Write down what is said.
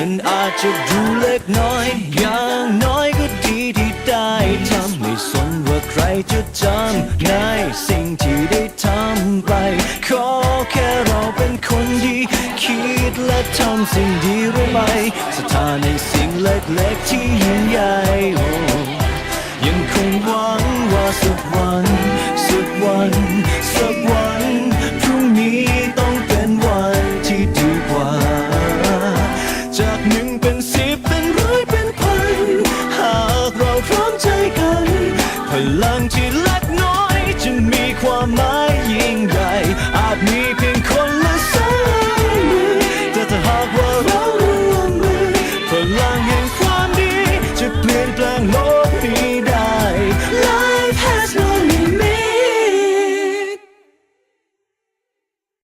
มันอาจจะดูเล็กน้อย อย่างน้อยก็ดีที่ได้ทำไม่สนว่าใครจะจำในสิ่งที่ได้ทำไป ขอแค่เราเป็นคนดี คิดและทำสิ่งดีรู้ไม่สถานในสิ่งเล็กๆที่ยิ่งใหญ่ยังคงหวังว่าสุดวันสุดวัน จากหนึ่งเป็นสิบเป็นร้อยเป็นพัน หากเราพร้อมใจกัน พลังที่เล็กน้อยจะมีความหมายยิ่งใหญ่ อาจมีเพียงคนละสายมืแต่ถ้าหากว่าเรารวมมือพลังแห่งความ